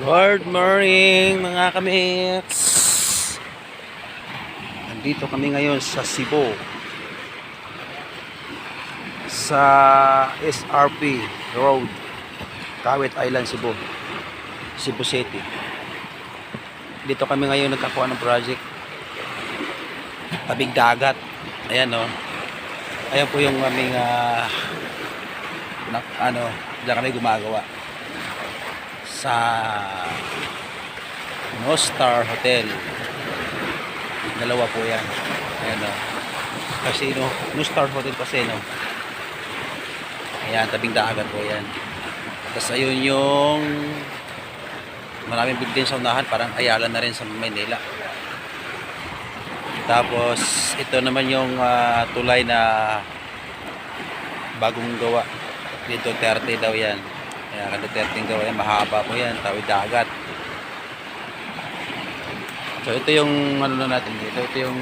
Good morning mga kamix! Nandito kami ngayon sa Cebu. Sa SRP Road. Kawit Island, Cebu. Cebu City. Dito kami ngayon nagkakuha ng project. Tabing dagat. Ayan o. Ayan po yung aming ah, na, ano, diyan kami gumagawa sa No Star Hotel. Dalawa po yan. Ayan o. Kasi no, No Star Hotel kasi no. Ayan, tabing dagat po yan. Tapos ayun yung maraming building sa unahan, parang Ayala na rin sa Manila. Tapos ito naman yung ah, tulay na bagong gawa. Dito 30 daw yan. Kada 30 gawa yan, mahaba po yan, tawid dagat. So ito yung ano na natin dito, ito yung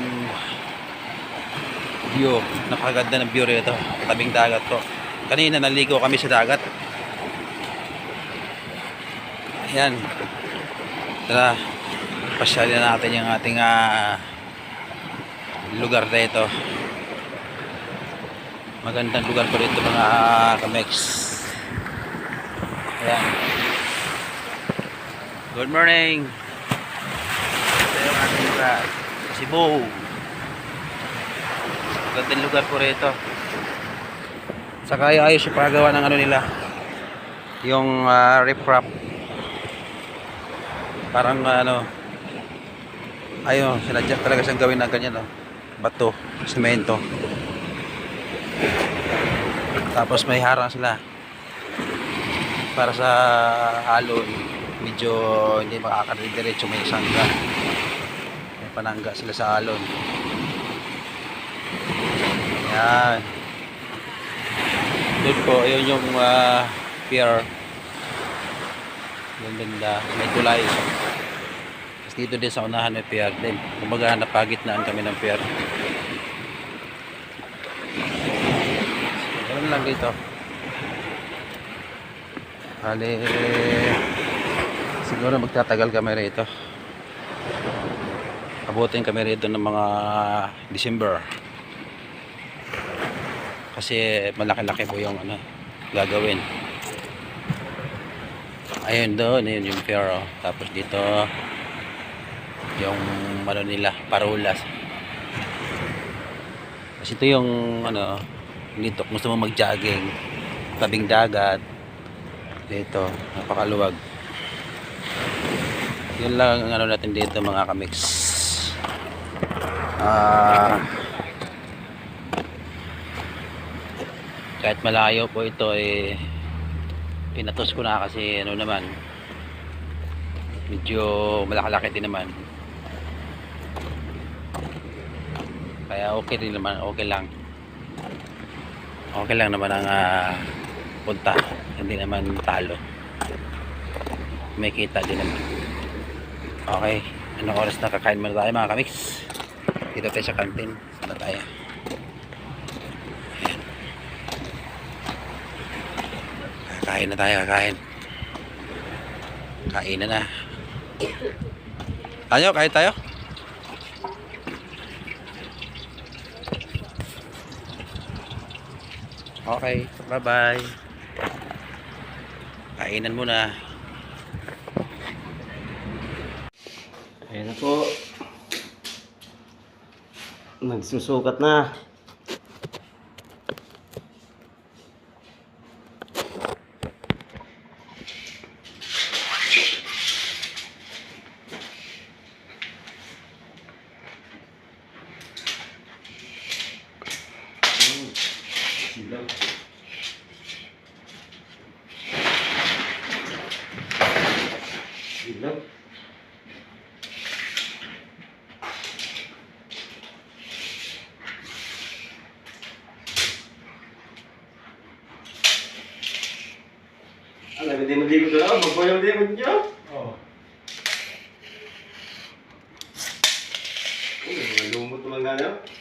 view, napakaganda ng view rito, tabing dagat to. Kanina naligo kami sa dagat. Ayan. Tara, pasyalin na natin yung ating ah, lugar na ito. Magandang lugar po dito mga kamex. Ayan. Good morning. Ito yung ating lugar. Cebu. Magandang lugar po rito. Saka ay ayos yung paggawa ng ano nila. Yung uh, riprap. Parang ano ayun, sinadya talaga siyang gawin na ganyan, no? Bato, semento. Tapos may harang sila para sa alon medyo hindi makakadiretso may sangga may panangga sila sa alon yan doon po yun yung uh, pier. Yung banda may tulay. Tapos dito din sa unahan may pier din. Kumbaga napagitnaan kami ng pier. Ganun lang dito Bali, siguro magtatagal kami rito. Abutin kami rito ng mga December. Kasi malaki-laki po yung ano, gagawin. Ayun doon, yun yung pier. oh. Tapos dito, yung ano nila, parulas. Kasi ito yung ano, dito, gusto mo mag-jogging, tabing dagat, dito napakaluwag. Yun lang ang ano natin dito mga kamix. Ah kahit malayo po ito eh pinatos ko na kasi ano naman medyo malakalaki din naman. Kaya okay din naman okay lang. Okay lang naman ang ah, punta hindi naman talo. May kita din naman. Okay. Anong oras na kakain muna tayo mga kamix? Dito tayo sa kantin sana tayo? Kakain na tayo kakain. Kain na na. Tayo kain tayo. Okay. Bye bye kainan muna Ayan na po. Nagsusukat na. Silaw. Ano, hindi mo di ko doon? Magboy di mo niyo? Oo. Oh. mga lumot naman nga niyo.